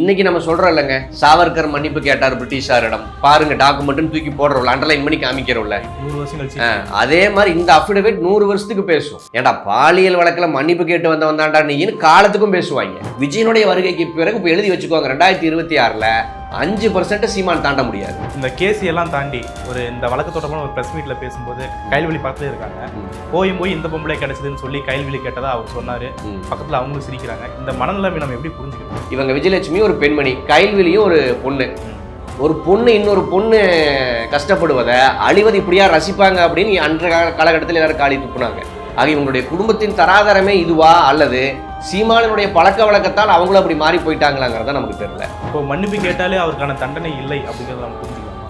இன்னைக்கு நம்ம சொல்றோம் இல்லைங்க சாவர்கர் மன்னிப்பு கேட்டார் பிரிட்டிஷாரிடம். பாருங்க டாக்குமெண்ட்னு தூக்கி போடுறோம்ல அண்டர்லைன் பண்ணி காமிக்கிறோம்ல அதே மாதிரி இந்த அஃபிடவிட் நூறு வருஷத்துக்கு பேசும். ஏன்டா பாலியல் வழக்குல மன்னிப்பு கேட்டு வந்த வந்தாண்டா நீன்னு காலத்துக்கும் பேசுவாங்க. விஜயனுடைய வருகைக்கு பிறகு இப்போ எழுதி வச்சுக்கோங்க ரெண்டாயிரத்தி இருபத்தி ஆறுல. அஞ்சு பர்சன்ட் சீமான் தாண்ட முடியாது. இந்த கேஸ் எல்லாம் தாண்டி ஒரு இந்த வழக்கு தொடர்பான ஒரு பிரஸ் மீட்ல பேசும்போது கைல்வெளி பக்கத்துல இருக்காங்க. போயும் போய் இந்த பொம்பளை கிடைச்சதுன்னு சொல்லி கைல்வெளி கேட்டதா அவர் சொன்னாரு. பக்கத்துல அவங்களும் சிரிக்கிறாங்க. இந்த மனநிலைமை நம்ம எப்படி புரிஞ்சுக்கணும்? இவங்க விஜயலட்சுமி ஒரு பெண்மணி கைல்விலியும் ஒரு பொண்ணு. ஒரு பொண்ணு இன்னொரு பொண்ணு கஷ்டப்படுவதை அழிவது இப்படியா ரசிப்பாங்க அப்படின்னு அன்ற கால காலகட்டத்தில் எல்லாரும் காலி துப்புனாங்க. ஆக இவங்களுடைய குடும்பத்தின் தராதரமே இதுவா அல்லது சீமானினுடைய பழக்க வழக்கத்தால் அவங்களும் அப்படி மாறி போயிட்டாங்களாங்கிறத நமக்கு தெரியல. இப்போ மன்னிப்பு கேட்டாலே அவருக்கான தண்டனை இல்லை அப்படிங்கிறத நம்ம புரிஞ்சுக்கலாமா?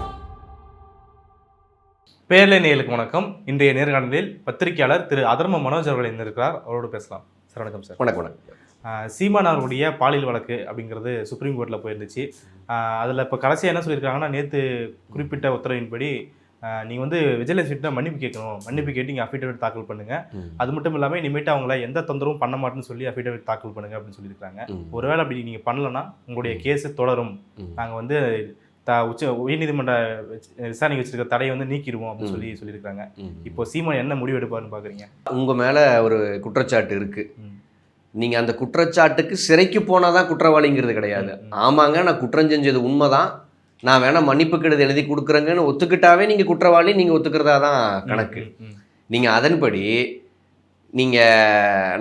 பேர்ல நேயலுக்கு வணக்கம். இன்றைய நேர்காணலில் பத்திரிகையாளர் திரு அதர்ம மனோஜ் அவர்கள் இருந்திருக்கிறார் அவரோடு பேசலாம். சார் வணக்கம் சார். வணக்கம் வணக்கம். சீமான் அவர்களுடைய பாலியல் வழக்கு அப்படிங்கிறது சுப்ரீம் கோர்ட்டில் போயிருந்துச்சு. அதில் இப்போ கடைசியாக என்ன சொல்லியிருக்காங்கன்னா நேற்று குறிப்பிட்ட உத்தரவின்படி நீங்கள் வந்து விஜயலட்சுமிட்ட மன்னிப்பு கேட்கணும். மன்னிப்பு கேட்டு நீங்கள் அஃபிடவிட் தாக்கல் பண்ணுங்க. ம். அது மட்டும் இல்லாமல் இனிமேட்டு அவங்கள எந்த தொந்தரவும் பண்ண மாட்டேன்னு சொல்லி அஃபிடவிட் தாக்கல் பண்ணுங்க அப்படின்னு சொல்லியிருக்காங்க. ஒருவேளை அப்படி நீங்கள் பண்ணலன்னா உங்களுடைய கேஸ் தொடரும். நாங்கள் வந்து த உச்ச உயர்நீதிமன்ற விசாரணை வச்சிருக்க தடையை வந்து நீக்கிடுவோம் அப்படின்னு சொல்லி சொல்லியிருக்காங்க. இப்போ சீமான் என்ன முடிவு எடுப்பாருன்னு பார்க்குறீங்க உங்க மேல ஒரு குற்றச்சாட்டு இருக்கு. நீங்க அந்த குற்றச்சாட்டுக்கு சிறைக்கு போனாதான் குற்றவாளிங்கிறது கிடையாது. ஆமாங்க நான் குற்றம் செஞ்சது உண்மைதான். நான் வேணா மன்னிப்பு கடிதம் எழுதி கொடுக்குறேங்கன்னு ஒத்துக்கிட்டாவே நீங்க குற்றவாளி நீங்க ஒத்துக்கிறதா தான் கணக்கு நீங்க அதன்படி நீங்க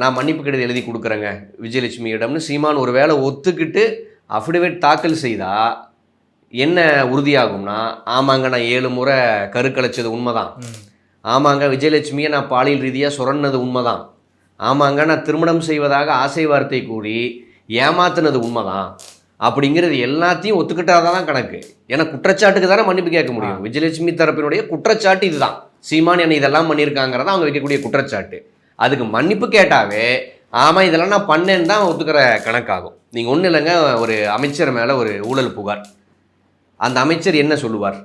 நான் மன்னிப்பு கடிதம் எழுதி கொடுக்குறேங்க விஜயலட்சுமியிடம்னு சீமான் ஒரு வேளை ஒத்துக்கிட்டு அஃபிடவிட் தாக்கல் செய்தா என்ன உறுதியாகும்னா ஆமாங்க நான் ஏழு முறை கருக்கலைச்சது உண்மைதான். ஆமாங்க விஜயலட்சுமியை நான் பாலியல் ரீதியாக சுரண்டது உண்மைதான். ஆமாங்க நான் திருமணம் செய்வதாக ஆசை வார்த்தை கூறி ஏமாத்துனது உண்மைதான். அப்படிங்கிறது எல்லாத்தையும் ஒத்துக்கிட்டாதான் தான் கணக்கு. ஏன்னா குற்றச்சாட்டுக்கு தானே மன்னிப்பு கேட்க முடியும். விஜயலட்சுமி தரப்பினுடைய குற்றச்சாட்டு இதுதான். சீமான் என்ன இதெல்லாம் பண்ணியிருக்காங்கிறத அவங்க வைக்கக்கூடிய குற்றச்சாட்டு. அதுக்கு மன்னிப்பு கேட்டாவே ஆமாம் இதெல்லாம் நான் பண்ணேன்னு தான் ஒத்துக்கிற கணக்காகும். நீங்கள் ஒன்றும் இல்லைங்க ஒரு அமைச்சர் மேலே ஒரு ஊழல் புகார். அந்த அமைச்சர் என்ன சொல்லுவார்?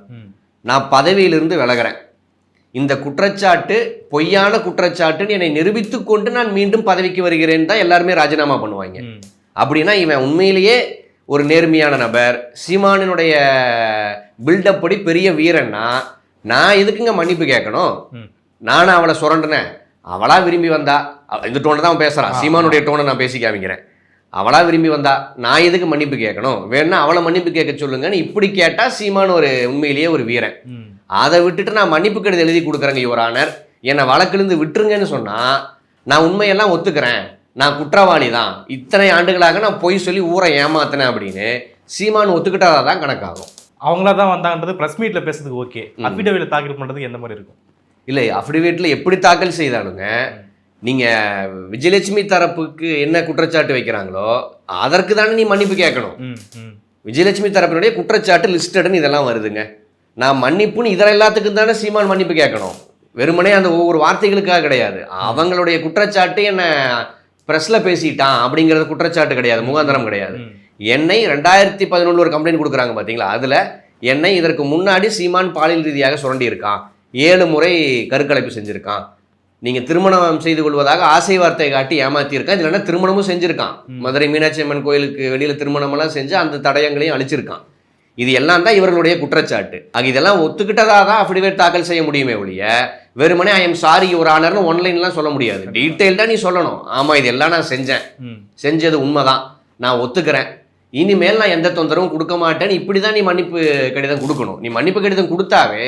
நான் பதவியிலிருந்து விலகிறேன். இந்த குற்றச்சாட்டு பொய்யான குற்றச்சாட்டுன்னு என்னை நிரூபித்து கொண்டு நான் மீண்டும் பதவிக்கு வருகிறேன் தான் எல்லாருமே ராஜினாமா பண்ணுவாங்க. அப்படின்னா இவன் உண்மையிலேயே ஒரு நேர்மையான நபர் சீமானினுடைய பில்டப் படி பெரிய வீரன்னா நான் எதுக்குங்க மன்னிப்பு கேட்கணும். நானும் அவளை சுரண்டினேன். அவளா விரும்பி வந்தா இந்த டோனை தான் ஆ, சீமானுடைய டோனை நான் பேசி காமிக்கிறேன் அவளா விரும்பி வந்தா நான் எதுக்கு மன்னிப்பு கேட்கணும்? வேணா அவளை மன்னிப்பு கேட்க சொல்லுங்கன்னு இப்படி கேட்டா சீமான் ஒரு உண்மையிலேயே ஒரு வீரன். அதை விட்டுட்டு நான் மன்னிப்பு கடிதம் எழுதி கொடுக்குறேங்க யுவரானர் என்னை வழக்கிலிருந்து விட்டுருங்கன்னு சொன்னா நான் உண்மையெல்லாம் ஒத்துக்கிறேன். நான் குற்றவாளி தான் இத்தனை ஆண்டுகளாக நான் பொய் சொல்லி ஊரை ஏமாத்தினேன் அப்படின்னு சீமான் ஒத்துக்கிட்டாதான் தான் கணக்காகும். அவங்களா தான் வந்தாங்கன்றது பிரஸ் மீட்ல பேசுறதுக்கு ஓகே ம். அஃபிடவிட் தாக்கல் பண்றதுக்கு எந்த மாதிரி இருக்கும்? இல்லை அஃபிடவிட்டில் எப்படி தாக்கல் செய்தாலுங்க நீங்கள் விஜயலட்சுமி தரப்புக்கு என்ன குற்றச்சாட்டு வைக்கிறாங்களோ அதற்கு தானே நீ மன்னிப்பு கேட்கணும். விஜயலட்சுமி தரப்பினுடைய குற்றச்சாட்டு லிஸ்டடுன்னு இதெல்லாம் வருதுங்க. நான் மன்னிப்புன்னு இதர எல்லாத்துக்கும் தானே சீமான் மன்னிப்பு கேட்கணும். வெறுமனே அந்த ஒவ்வொரு வார்த்தைகளுக்காக கிடையாது. அவங்களுடைய குற்றச்சாட்டு என்ன? ப்ரெஸ்ஸில் பேசிட்டான் அப்படிங்கிறது குற்றச்சாட்டு கிடையாது முகாந்தரம் கிடையாது. என்னை ரெண்டாயிரத்தி பதினொன்று ஒரு கம்ப்ளைண்ட் கொடுக்குறாங்க பார்த்தீங்களா அதில் என்னை இதற்கு முன்னாடி சீமான் பாலியல் ரீதியாக சுரண்டி இருக்கான் ஏழு முறை கருக்கலைப்பு செஞ்சுருக்கான். நீங்கள் திருமணம் செய்து கொள்வதாக ஆசை வார்த்தை காட்டி ஏமாத்தியிருக்கான். இல்லைன்னா திருமணமும் செஞ்சுருக்கான். மதுரை மீனாட்சி அம்மன் கோயிலுக்கு வெளியில் திருமணமெல்லாம் செஞ்சு அந்த தடயங்களையும் அழிச்சிருக்கான். இது எல்லாம் தான் இவர்களுடைய குற்றச்சாட்டு. ஆக இதெல்லாம் ஒத்துக்கிட்டதா தான் அஃபிடவிட் தாக்கல் செய்ய முடியுமே ஒழிய வெறுமனே ஐ எம் சாரி ஒரு ஆனர்னு ஒன்லைன்லாம் சொல்ல முடியாது. டீட்டெயில்டாக நீ சொல்லணும். ஆமாம் இதெல்லாம் நான் செஞ்சேன். செஞ்சது உண்மைதான். நான் ஒத்துக்கிறேன். இனிமேல் நான் எந்த தொந்தரவும் கொடுக்க மாட்டேன்னு இப்படி தான் நீ மன்னிப்பு கடிதம் கொடுக்கணும். நீ மன்னிப்பு கடிதம் கொடுத்தாவே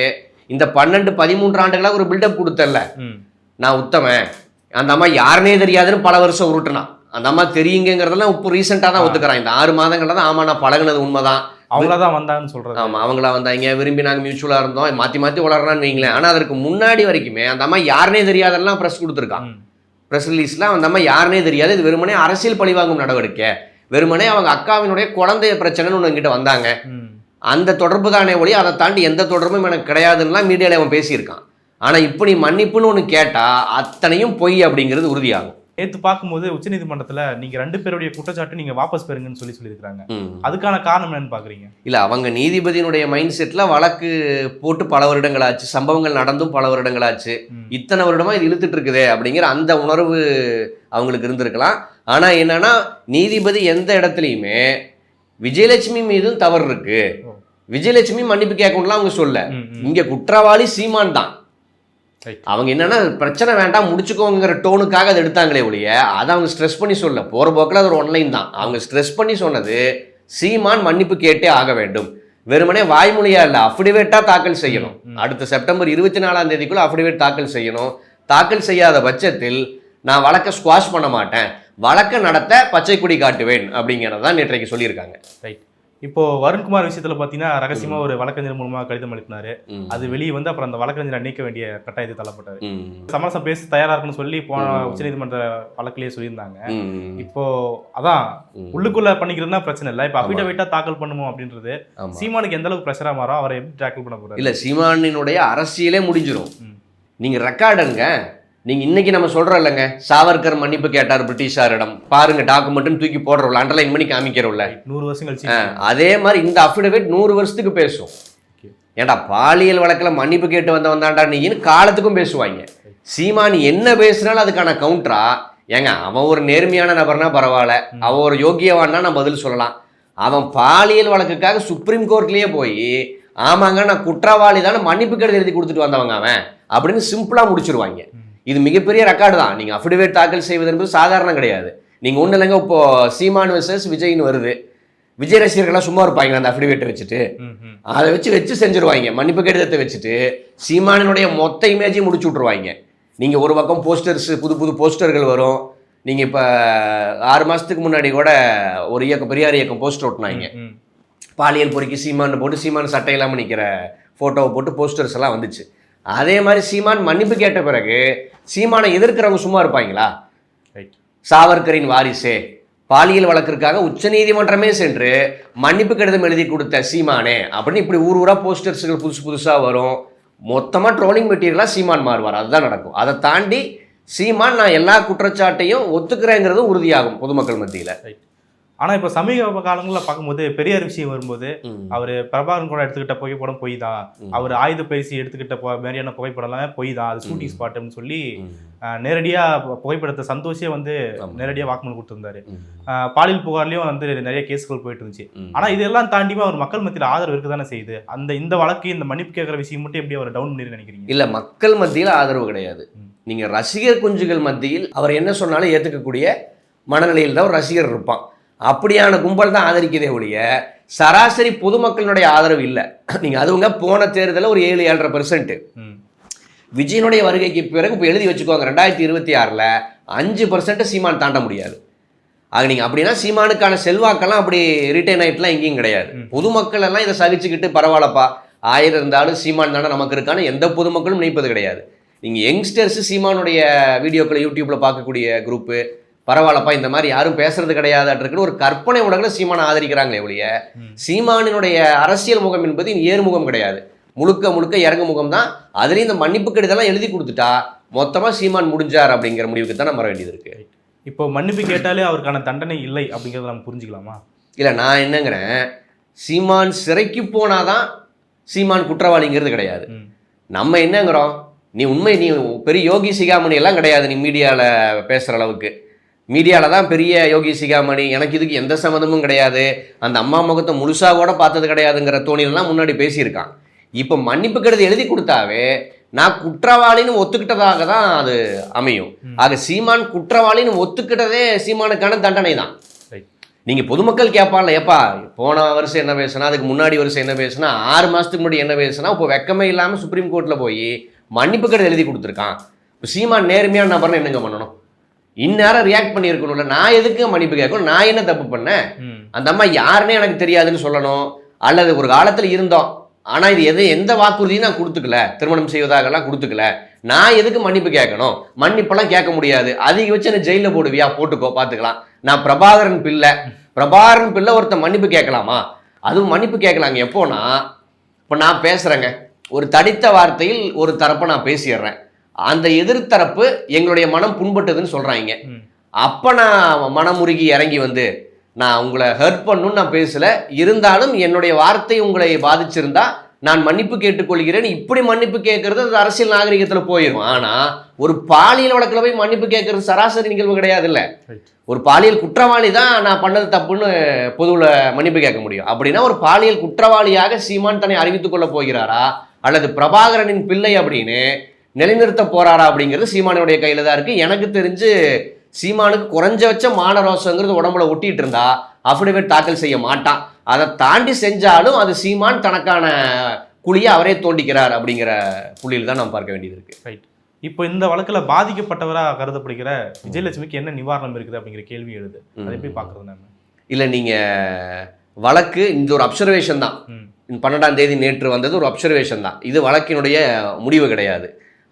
இந்த பன்னெண்டு பதிமூன்று ஆண்டுகளாக ஒரு பில்டப் கொடுத்தல்ல. ம். நான் உத்தமன். அந்த அம்மா யாருனே தெரியாதுன்னு பல வருஷம் உருட்டுனான் அந்த அம்மா தெரியுங்கிறதெல்லாம் இப்போ ரீசெண்டாக தான். ஒத்துக்கிறான் இந்த ஆறு மாதங்கள்ல தான் ஆமா நான் பழகுனது உண்மைதான். அவங்களா தான் வந்தாங்கன்னு சொல்றது. ஆமா அவங்களா வந்தாங்க விரும்பி நாங்கள் மியூச்சுவலாக இருந்தோம். மாற்றி மாற்றி வளர்றான்னு வைங்களேன். ஆனால் அதற்கு முன்னாடி வரைக்குமே அந்த அம்மா யாருனே தெரியாதெல்லாம் ப்ரெஸ் கொடுத்துருக்கான். ப்ரெஸ் ரிலீஸ்லாம் அந்த அம்மா யாருனே தெரியாது. இது வெறுமனே அரசியல் பழிவாங்கும் நடவடிக்கை. வெறுமனே அவங்க அக்காவினுடைய குழந்தை பிரச்சனைன்னு ஒன்று என்கிட்ட வந்தாங்க. அந்த தொடர்பு தானே ஒளி அதை தாண்டி எந்த தொடர்பும் எனக்கு கிடையாதுன்னுலாம் மீடியாவில் அவன் பேசியிருக்கான். ஆனால் இப்போ நீ மன்னிப்புன்னு ஒன்று கேட்டால் அத்தனையும் பொய் அப்படிங்கிறது உறுதியாகும். நேத்து பார்க்கும்போது உச்சநீதிமன்றத்துல நீங்க ரெண்டு பேருடைய குற்றச்சாட்டு நீங்க வாபஸ் பெறுங்கன்னு சொல்லி சொல்லியிருக்காங்க. அதுக்கான காரணம் என்னன்னு பாக்குறீங்க இல்லை அவங்க நீதிபதியினுடைய மைண்ட் செட்டில் வழக்கு போட்டு பல வருடங்களாச்சு சம்பவங்கள் நடந்தும் பல வருடங்களாச்சு ம். இத்தனை வருடமா இது இழுத்துட்டு இருக்குதே அப்படிங்கிற அந்த உணர்வு அவங்களுக்கு இருந்திருக்கலாம் ஆனால் என்னன்னா நீதிபதி எந்த இடத்துலையுமே விஜயலட்சுமி மீதும் தவறு இருக்கு. விஜயலட்சுமி மன்னிப்பு கேட்கணும்லாம் அவங்க சொல்ல. இங்க குற்றவாளி சீமான் தான். அவங்க என்னன்னா பிரச்சனை வேண்டாம் முடிச்சுக்கோங்கிற டோனுக்காக அதை எடுத்தாங்களே ஒழிய அதை அவங்க ஸ்ட்ரெஸ் பண்ணி சொல்ல போற போக்கில் அது ஒரு ஒன்லைன் தான். அவங்க ஸ்ட்ரெஸ் பண்ணி சொன்னது சீமான் மன்னிப்பு கேட்டே ஆக வேண்டும். வெறுமனே வாய்மொழியா இல்ல அஃபிடேவிட்டா தாக்கல் செய்யணும். அடுத்த செப்டம்பர் இருபத்தி நாலாம் தேதிக்குள்ள அஃபிடேவிட் தாக்கல் செய்யணும். தாக்கல் செய்யாத பட்சத்தில் நான் வழக்கை ஸ்குவாஷ் பண்ண மாட்டேன். வழக்கை நடத்த பச்சை கொடி காட்டுவேன் அப்படிங்கிறதான் நேற்றைக்கு சொல்லியிருக்காங்க. ரைட் இப்போ வருண்குமார் விஷயத்துல பாத்தீங்கன்னா ரகசியமா ஒரு வழக்கறிஞர் மூலமா கடிதம் அனுப்பினாரு ம். அது வெளியே வந்து அப்புறம் அந்த வழக்கறிஞரை நீக்க வேண்டிய கட்டாயத்தை தள்ளப்பட்டாரு. சமரசம் பேச தயாரா இருக்குன்னு சொல்லி போன. உச்சநீதிமன்ற வழக்கிலேயே சொல்லியிருந்தாங்க. இப்போ அதான். உள்ளுக்குள்ள பண்ணிக்கிறதுனா பிரச்சனை இல்லை இப்போ ஆமா. அஃபிடவிட்டா தாக்கல் பண்ணுமோ அப்படின்றது. சீமானுக்கு எந்த அளவுக்கு ப்ரெஷரா மாறும் அவரை எப்படி டேக்கிள் பண்ண போறாரு இல்ல சீமானினுடைய அரசியலே முடிஞ்சிரும் ம். நீங்க ரெக்கார்டுங்க நீங்க இன்னைக்கு நம்ம சொல்றோம் இல்லைங்க சாவர்கர் மன்னிப்பு கேட்டார் பிரிட்டிஷாரிடம். பாருங்க டாக்குமெண்ட்னு தூக்கி போடுறோம்ல அண்டர்லைன் பண்ணி காமிக்கிறோம்ல நூறு வருஷம் கழிச்சு. அதே மாதிரி இந்த அஃபிடவிட் நூறு வருஷத்துக்கு பேசும். ஏன்டா பாலியல் வழக்கில் மன்னிப்பு கேட்டு வந்தவன் தான்டா நீன்னு காலத்துக்கும் பேசுவாங்க. சீமான் என்ன பேசுனாலும் அதுக்கான கவுண்டரா ஏங்க அவன் ஒரு நேர்மையான நபர்னா பரவாயில்ல. அவன் ஒரு யோக்கியவான்னா நான் பதில் சொல்லலாம். அவன் பாலியல் வழக்குக்காக சுப்ரீம் கோர்ட்லயே போய் ஆமாங்க நான் குற்றவாளி தானே மன்னிப்பு கடிதம் எழுதி கொடுத்துட்டு வந்தவங்க அவன் அப்படின்னு சிம்பிளா முடிச்சிருவாங்க. இது மிகப்பெரிய ரெக்கார்டு தான். நீங்க அஃபிடவிட் தாக்கல் செய்வது என்பது சாதாரணம் கிடையாது. நீங்க ஒண்ணு இல்லைங்க இப்போ சீமான் வெர்சஸ் விஜய்னு வருது. விஜய் ரசிகர்கள்லாம் சும்மா இருப்பாங்க அந்த அஃபிடவிட்டை வச்சுட்டு. அதை வச்சு வச்சு செஞ்சுருவாங்க. மன்னிப்பு கடிதத்தை வச்சுட்டு சீமானினுடைய மொத்த இமேஜையும் முடிச்சு விட்ருவாங்க நீங்கள் ஒரு பக்கம் போஸ்டர்ஸ் புது புது போஸ்டர்கள் வரும். நீங்கள் இப்போ ஆறு மாதத்துக்கு முன்னாடி கூட ஒரு இயக்கம் பெரியார் இயக்கம் போஸ்டர் ஒட்டினாங்க ம். பாலியல் பொறுக்கி சீமான் போட்டு சீமான் சட்டை இல்லாமல் நிற்கிற ஃபோட்டோவை போட்டு போஸ்டர்ஸ் எல்லாம் வந்துச்சு. அதே மாதிரி சீமான் மன்னிப்பு கேட்ட பிறகு சீமானை எதிர்க்கிறவங்க சும்மா இருப்பாங்களா? ரைட் சாவர்கரின் வாரிசே பாலியல் வழக்கிற்காக உச்சநீதிமன்றமே சென்று மன்னிப்பு கடிதம் எழுதி கொடுத்த சீமானே அப்படின்னு இப்படி ஊர் ஊரா போஸ்டர்ஸ்கள் புதுசு புதுசாக வரும். மொத்தமாக ட்ரோலிங் மெட்டீரியலாக சீமான் மாறுவார். அதுதான் நடக்கும். அதை தாண்டி சீமான் நான் எல்லா குற்றச்சாட்டையும் ஒத்துக்கிறேங்கிறது உறுதியாகும் பொதுமக்கள் மத்தியில். ரைட் ஆனா இப்போ சமீப காலங்களில் பார்க்கும்போது பெரியார் விஷயம் வரும்போது அவர் பிரபாகரன் கூட எடுத்துக்கிட்ட புகைப்படம் பொய் தான் அவர் ஆயுத பயிற்சி எடுத்துக்கிட்ட மாதிரியான புகைப்படம் எல்லாமே பொய் தான் அது ஷூட்டிங் ஸ்பாட்னு சொல்லி அஹ், நேரடியா பு- புகைப்படத்தை சந்தோஷே வந்து ஆமா. நேரடியா வாக்குமூலம் கொடுத்திருந்தாரு. பாலியல் புகார்லயும் வந்து நிறைய கேஸ்கள் போயிட்டு இருந்துச்சு. ம். ஆனா இதெல்லாம் தாண்டியும் அவர் மக்கள் மத்தியில் ஆதரவு இருக்க தானே செய்யுது. அந்த இந்த வழக்கு இந்த மன்னிப்பு கேட்குற விஷயம் மட்டும் எப்படி அவர் டவுன் பண்ணி நினைக்கிறீங்க? இல்லை மக்கள் மத்தியில் ஆதரவு கிடையாது. நீங்கள் ரசிகர் குஞ்சுகள் மத்தியில் அவர் என்ன சொன்னாலும் ஏற்றுக்கக்கூடிய மனநிலையில் தான் ஒரு ரசிகர் இருப்பான். அப்படியான கும்பல் தான் ஆதரிக்கதே ஒழிய சராசரி பொதுமக்களினுடைய ஆதரவு இல்லை. நீங்கள் அதுவுங்க போன தேர்தலில் ஒரு ஏழு ஏழரை பெர்சன்ட் ம். விஜயனுடைய வருகைக்கு பிறகு இப்போ எழுதி வச்சுக்கோங்க ரெண்டாயிரத்தி இருபத்தி ஆறில் அஞ்சு பர்சன்ட் சீமான் தாண்ட முடியாது. ஆக நீங்கள் அப்படின்னா சீமானுக்கான செல்வாக்கெல்லாம் அப்படி ரிட்டைன் ஆகிட்டுலாம் எங்கேயும் கிடையாது. பொதுமக்கள் எல்லாம் இதை சகிச்சுக்கிட்டு பரவாயில்லப்பா ஆயிரம் இருந்தாலும் சீமான் தானே நமக்கு இருக்கான்னு எந்த பொதுமக்களும் நினைப்பது கிடையாது. நீங்கள் யங்ஸ்டர்ஸ் சீமானுடைய வீடியோக்களை யூடியூப்பில் பார்க்கக்கூடிய குரூப்பு பரவாயில்லப்பா இந்த மாதிரி யாரும் பேசுறது கிடையாதுன்னு ஒரு கற்பனை உலகில் சீமானை ஆதரிக்கிறாங்களே ஒழிய. சீமானினுடைய அரசியல் முகம் என்பது ஏறுமுகம் கிடையாது. முழுக்க முழுக்க இறங்கு முகம் தான். அதுலேயும் இந்த மன்னிப்பு கடிதம்லாம் எழுதி கொடுத்துட்டா மொத்தமாக சீமான் முடிஞ்சார் அப்படிங்கிற முடிவுக்கு தான் நம்ம வர வேண்டியது இருக்கு இப்போ மன்னிப்பு கேட்டாலே அவருக்கான தண்டனை இல்லை அப்படிங்கிறத நம்ம புரிஞ்சுக்கலாமா? இல்லை நான் என்னங்கிறேன். சீமான் சிறைக்கு போனாதான் சீமான் குற்றவாளிங்கிறது கிடையாது. நம்ம என்னங்கிறோம்? நீ உண்மை நீ பெரிய யோகி சிகாமணி எல்லாம் கிடையாது நீ மீடியாவில் பேசுகிற அளவுக்கு. மீடியாவில் தான் பெரிய யோகி சிகாமணி எனக்கு இதுக்கு எந்த சம்மந்தமும் கிடையாது. அந்த அம்மா முகத்தை முழுசாக கூட பார்த்தது கிடையாதுங்கிற தோணிலெல்லாம் முன்னாடி பேசியிருக்கான். இப்போ மன்னிப்பு கடிதம் எழுதி கொடுத்தாவே நான் குற்றவாளின்னு ஒத்துக்கிட்டதாக தான் அது அமையும். ஆக சீமான் குற்றவாளின்னு ஒத்துக்கிட்டதே சீமானுக்கான தண்டனை தான் நீங்கள் பொதுமக்கள் கேட்பான்ல ஏப்பா போன வருஷம் என்ன பேசுனா அதுக்கு முன்னாடி வருஷம் என்ன பேசுனா ஆறு மாதத்துக்கு முன்னாடி என்ன பேசுனா இப்போ வெக்கமே இல்லாமல் சுப்ரீம் கோர்ட்டில் போய் மன்னிப்பு கடிதம் எழுதி கொடுத்துருக்கான். இப்போ சீமான் நேர்மையான நபர்னு என்னங்க பண்ணணும்? இந்நேரம் ரியாக்ட் பண்ணியிருக்கணும்ல. நான் எதுக்கு மன்னிப்பு கேட்கணும்? நான் என்ன தப்பு பண்ணேன்? அந்த அம்மா யாருன்னே எனக்கு தெரியாதுன்னு சொல்லணும். அல்லது ஒரு காலத்தில் இருந்தோம். ஆனால் இது எது எந்த வாக்குறுதியும் நான் கொடுத்துக்கல. திருமணம் செய்வதாகலாம் கொடுத்துக்கல. நான் எதுக்கு மன்னிப்பு கேட்கணும்? மன்னிப்பெல்லாம் கேட்க முடியாது. அதிக வச்சு என்ன ஜெயிலில் போடுவியா? போட்டுக்கோ பார்த்துக்கலாம் நான் பிரபாகரன் பிள்ளை. பிரபாகரன் பிள்ளை ஒருத்தன் மன்னிப்பு கேட்கலாமா? அதுவும் மன்னிப்பு கேட்கலாங்க. எப்போனா இப்போ நான் பேசுகிறேங்க ஒரு தடித்த வார்த்தையில் ஒரு தரப்பை நான் பேசிடுறேன். அந்த எதிர்த்தரப்பு எங்களுடைய மனம் புண்பட்டதுன்னு சொல்கிறாங்க அப்போ நான் மனமுருகி இறங்கி வந்து நான் உங்களை ஹர்ட் பண்ணணும்னு நான் பேசல. இருந்தாலும் என்னுடைய வார்த்தை உங்களை பாதிச்சிருந்தா நான் மன்னிப்பு கேட்டுக்கொள்கிறேன். இப்படி மன்னிப்பு கேட்கறது அது அரசியல் நாகரிகத்துல போயிடும் ஆனா ஒரு பாலியல் வழக்குல போய் மன்னிப்பு கேட்கறது சராசரி நிகழ்வு கிடையாது இல்ல. ஒரு பாலியல் குற்றவாளி தான் நான் பண்ணது தப்புன்னு பொதுவுல மன்னிப்பு கேட்க முடியும். அப்படின்னா ஒரு பாலியல் குற்றவாளியாக சீமான் தன்னை அறிவித்துக் கொள்ள போகிறாரா? அல்லது பிரபாகரனின் பிள்ளை அப்படின்னு நிலைநிறுத்த போறாரா அப்படிங்கிறது சீமானுடைய கையில தான் இருக்கு. எனக்கு தெரிஞ்சு சீமானுக்கு குறைஞ்சபட்ச மானரோசங்கிறது உடம்புல ஒட்டிட்டு இருந்தா அஃபிடவிட் தாக்கல் செய்ய மாட்டான். அதை தாண்டி செஞ்சாலும் அது சீமான் தனக்கான குழியை அவரே தோண்டிக்கிறார் அப்படிங்கிற புள்ளியில் தான் நாம் பார்க்க வேண்டியது இருக்கு. ரைட் இப்போ இந்த வழக்குல பாதிக்கப்பட்டவராக கருதப்படுகிற விஜயலட்சுமிக்கு என்ன நிவாரணம் இருக்குது அப்படிங்கிற கேள்வி எழுது. அதை பாக்குறது நம்ம. இல்லை நீங்க வழக்கு இந்த ஒரு அப்சர்வேஷன் தான். பன்னெண்டாம் தேதி நேற்று வந்தது ஒரு அப்சர்வேஷன் தான். இது வழக்கினுடைய முடிவு கிடையாது.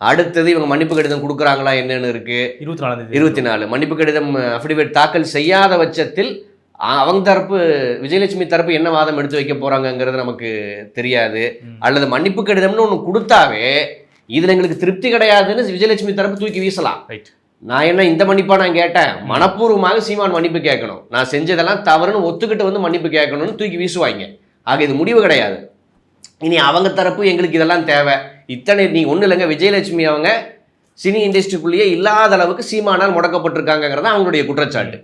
அடுத்தது இவங்க மன்னிப்பு கடிதம் கொடுக்குறாங்களா என்னன்னு இருக்கு. இருபத்தி தேதி. இருபத்தி நாலு மன்னிப்பு கடிதம் அஃபிடவிட் தாக்கல் செய்யாத பட்சத்தில் அவங்க தரப்பு விஜயலட்சுமி தரப்பு என்ன வாதம் எடுத்து வைக்க போறாங்கங்கிறது நமக்கு தெரியாது. அல்லது மன்னிப்பு கடிதம்னு ஒன்று கொடுத்தாவே இதுல எங்களுக்கு திருப்தி கிடையாதுன்னு விஜயலட்சுமி தரப்பு தூக்கி வீசலாம். நான் என்ன இந்த மன்னிப்பா நான் கேட்டேன்? மனப்பூர்வமாக சீமான் மன்னிப்பு கேட்கணும். நான் செஞ்சதெல்லாம் தவறுன்னு ஒத்துக்கிட்டு வந்து மன்னிப்பு கேட்கணும்னு தூக்கி வீசுவாங்க. ஆக இது முடிவு கிடையாது. இனி அவங்க தரப்பு எங்களுக்கு இதெல்லாம் தேவை. இத்தனை நீ ஒன்றும் இல்லைங்க விஜயலட்சுமி அவங்க சினி இண்டஸ்ட்ரிக்குள்ளேயே இல்லாத அளவுக்கு சீமானால் முடக்கப்பட்டிருக்காங்கங்கிறது அவங்களுடைய குற்றச்சாட்டு.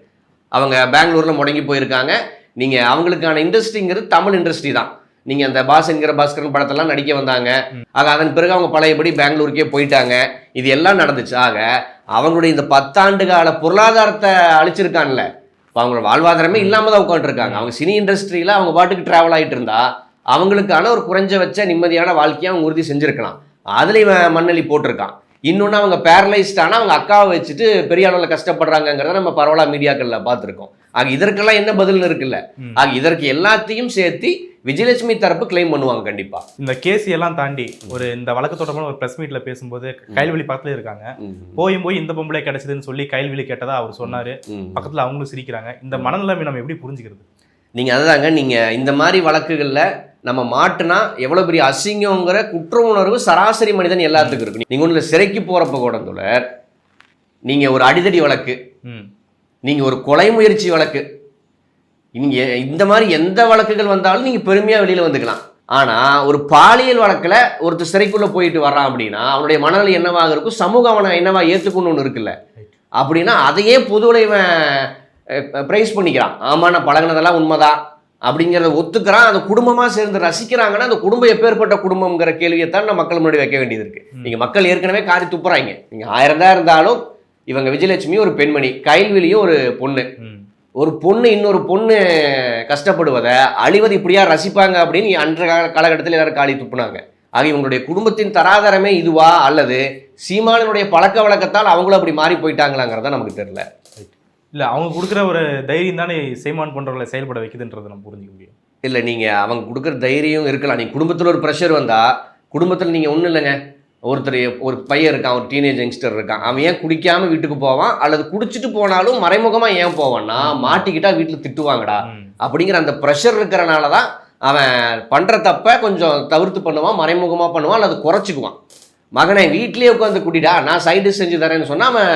அவங்க பெங்களூரில் முடங்கி போயிருக்காங்க. நீங்கள் அவங்களுக்கான இண்டஸ்ட்ரிங்கிறது தமிழ் இண்டஸ்ட்ரி தான். நீங்கள் அந்த பாஸ் என்கிற பாஸ்கரன் படத்தெல்லாம் நடிக்க வந்தாங்க. ஆக அதன் பிறகு அவங்க பழையபடி பெங்களூருக்கே போயிட்டாங்க. இது எல்லாம் நடந்துச்சு. ஆக அவங்களுடைய இந்த பத்தாண்டு கால பொருளாதாரத்தை அழிச்சிருக்கான்ல. இப்போ அவங்களோட வாழ்வாதாரமே இல்லாமல் தான் உட்காந்துருக்காங்க அவங்க சினி இண்டஸ்ட்ரியில் அவங்க பாட்டுக்கு ட்ராவல் ஆகிட்டு இருந்தா அவங்களுக்கான ஒரு குறைஞ்சபட்ச நிம்மதியான வாழ்க்கையை அவங்க உறுதி செஞ்சுருக்கலாம். அதில் இவன் மண்ணலி போட்டிருக்கான். இன்னொன்று அவங்க பேரலைஸ்டானா அவங்க அக்காவை வச்சுட்டு பெரிய அளவில் கஷ்டப்படுறாங்கங்கிறத நம்ம பரவலாக மீடியாக்களில் பார்த்துருக்கோம். ஆக இதற்கெல்லாம் என்ன பதில்னு இருக்குல்ல. ஆக இதற்கு எல்லாத்தையும் சேர்த்து விஜயலட்சுமி தரப்பு கிளைம் பண்ணுவாங்க கண்டிப்பா. இந்த கேஸ் எல்லாம் தாண்டி ஒரு இந்த வழக்கு தொடர்பான ஒரு பிரஸ் மீட்ல பேசும்போது கைல்வெளி பக்கத்துல இருக்காங்க. போயும் போய் இந்த பொம்பளை கிடைச்சதுன்னு சொல்லி கைல்வெளி கேட்டதா அவர் சொன்னாரு. பக்கத்துல அவங்களும் சிரிக்கிறாங்க. இந்த மனநிலைமை நம்ம எப்படி புரிஞ்சுக்கிறது? நீங்க அதுதாங்க நீங்க இந்த மாதிரி வழக்குகள்ல நம்ம மாட்டுனா எவ்வளவு பெரிய அசிங்கங்கிற குற்ற உணர்வு சராசரி மனிதன் எல்லாத்துக்கும் இருக்கு. நீங்க ஒண்ணுல சிறைக்கு போறப்ப கூட தோழர் நீங்க ஒரு அடிதடி வழக்கு ம். நீங்க ஒரு கொலை முயற்சி வழக்கு நீங்க இந்த மாதிரி எந்த வழக்குகள் வந்தாலும் நீங்க பெருமையா வெளியில வந்துக்கலாம். ஆனா ஒரு பாலியல் வழக்குல ஒருத்தர் சிறைக்குள்ள போயிட்டு வர்றான் அப்படின்னா அவனுடைய மனநிலை என்னவாக இருக்கும்? சமூகம் அவனை என்னவா ஏத்துக்கணும்னு ஒன்று இருக்குல்ல. அப்படின்னா அதையே பொதுவில் இவன் ப்ரைஸ் பண்ணிக்கிறான். ஆமா நான் பழகுனதெல்லாம் உண்மைதான். அப்படிங்கிறத ஒத்துக்கிறான் அந்த குடும்பமாக சேர்ந்து ரசிக்கிறாங்கன்னா அந்த குடும்பம் எப்பேற்பட்ட குடும்பம்ங்கிற கேள்வியை தான் நம்ம மக்கள் முன்னாடி வைக்க வேண்டியது இருக்கு. ம். நீங்க மக்கள் ஏற்கனவே காரி துப்புறாங்க. நீங்க ஆயிரம் தான் இருந்தாலும் இவங்க விஜயலட்சுமி ஒரு பெண்மணி கைல்விழியும் ஒரு பொண்ணு. ஒரு பொண்ணு இன்னொரு பொண்ணு கஷ்டப்படுவதை அழிவது இப்படியா ரசிப்பாங்க அப்படின்னு அன்ற கால- காலகட்டத்தில் எல்லாரும் காலி துப்புனாங்க. ஆக இவங்களுடைய குடும்பத்தின் தராதரமே இதுவா அல்லது சீமானனுடைய பழக்க வழக்கத்தால் அவங்களும் அப்படி மாறி போயிட்டாங்களாங்கிறத நமக்கு தெரியல. இல்ல அவங்க கொடுக்குற ஒரு தைரியம் தானே சீமான் போன்றவர்களை செயல்பட வைக்குதுன்றதை நம்ம புரிஞ்சுக்க முடியும். இல்லை நீங்கள் அவங்க கொடுக்குற தைரியம் இருக்கலாம். நீங்கள் குடும்பத்தில் ஒரு ப்ரெஷர் வந்தால் குடும்பத்தில் நீங்கள் ஒன்றும் இல்லைங்க. ஒருத்தர் ஒரு பையன் இருக்கான் ஒரு டீனேஜ் யங்ஸ்டர் இருக்கான். அவன் ஏன் குடிக்காம வீட்டுக்கு போவான்? அல்லது குடிச்சிட்டு போனாலும் மறைமுகமாக ஏன் போவான்னா மாட்டிக்கிட்டா வீட்டில் திட்டுவாங்கடா. அப்படிங்கிற அந்த ப்ரெஷர் இருக்கிறனால தான் அவன் பண்ணுற தப்பை கொஞ்சம் தவிர்த்து பண்ணுவான் மறைமுகமாக பண்ணுவான் அல்லது குறைச்சிக்குவான். மகனை வீட்லயே உட்காந்து குடிடா நான் சைடு செஞ்சு தரேன்னு சொன்னா அவன்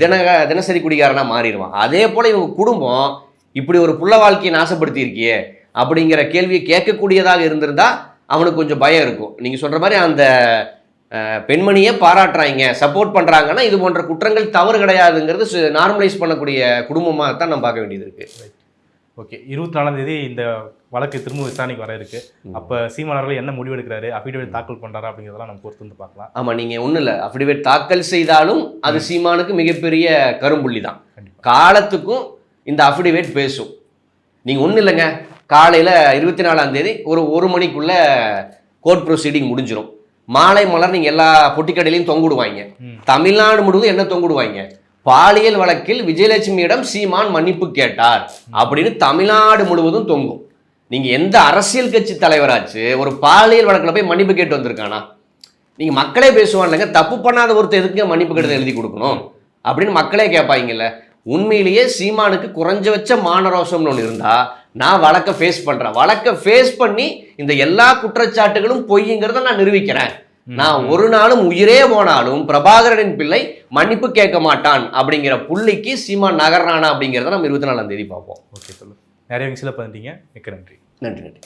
தின தினசரி குடிகாரனா மாறிடுவான். அதே போல இவங்க குடும்பம் இப்படி ஒரு புள்ள வாழ்க்கையை நாசப்படுத்தி இருக்கியே அப்படிங்கிற கேள்வியை கேட்கக்கூடியதாக இருந்திருந்தா அவனுக்கு கொஞ்சம் பயம் இருக்கும். நீங்க சொல்ற மாதிரி அந்த பெண்மணியே பாராட்டுறாங்க சப்போர்ட் பண்றாங்கன்னா இது போன்ற குற்றங்கள் தவறு கிடையாதுங்கிறது நார்மலைஸ் பண்ணக்கூடிய குடும்பமாக தான் நம்ம பார்க்க வேண்டியது இருக்கு. ஓகே இருபத்தி நாலாம் தேதி இந்த வழக்கு திரும்ப விசாரணைக்கு வர இருக்கு. அப்ப சீமானவர்கள் என்ன முடிவெடுக்கிறாரு அஃபிடவிட் தாக்கல் பண்றாரா அப்படிங்கிறதெல்லாம் நம்ம பொறுத்து வந்து பார்க்கலாம். ஆமா நீங்க ஒண்ணும் இல்ல. அஃபிடவிட் தாக்கல் செய்தாலும் அது சீமானுக்கு மிகப்பெரிய கரும்புள்ளி தான் காலத்துக்கும் இந்த அஃபிடவிட் பேசும். நீங்க ஒண்ணும் இல்லைங்க. காலையில இருபத்தி நாலாம் தேதி ஒரு ஒரு மணிக்குள்ள கோர்ட் ப்ரொசீடிங் முடிஞ்சிடும் மாலை மலர் நீங்க எல்லா பொட்டிக்கடையிலையும் தொங்குடுவாங்க. தமிழ்நாடு முழுவதும் என்ன தொங்குடுவாங்க? பாலியல் வழக்கில் விஜயலட்சுமியிடம் சீமான் மன்னிப்பு கேட்டார் அப்படின்னு தமிழ்நாடு முழுவதும் தொங்கும். நீங்க எந்த அரசியல் கட்சி தலைவராச்சு ஒரு பாலியல் வழக்கில் போய் மன்னிப்பு கேட்டு வந்திருக்கானா? நீங்க மக்களே பேசுவான்லங்க தப்பு பண்ணாத ஒருத்தர் எதுக்கு மன்னிப்பு கடிதம் எழுதி கொடுக்கணும்? அப்படின்னு மக்களே கேட்பாங்கல்ல. உண்மையிலேயே சீமானுக்கு குறைஞ்சபட்ச மானரோசம்னு ஒன்று இருந்தா நான் வழக்கை ஃபேஸ் பண்றேன். வழக்கை ஃபேஸ் பண்ணி இந்த எல்லா குற்றச்சாட்டுகளும் பொய்ங்கிறத நான் நிரூபிக்கிறேன். நான் ஒரு நாளும் உயிரே போனாலும் பிரபாகரனின் பிள்ளை மன்னிப்பு கேட்க மாட்டான் அப்படிங்கிற புள்ளிக்கு சீமான் நகர்றானா அப்படிங்கிறத நம்ம இருபத்தி நாலாம் தேதி பார்ப்போம். ஓகே சொல்லு நிறைய விஷயத்தில் பண்ணிட்டீங்க மிக்க நன்றி. நன்றி நன்றி.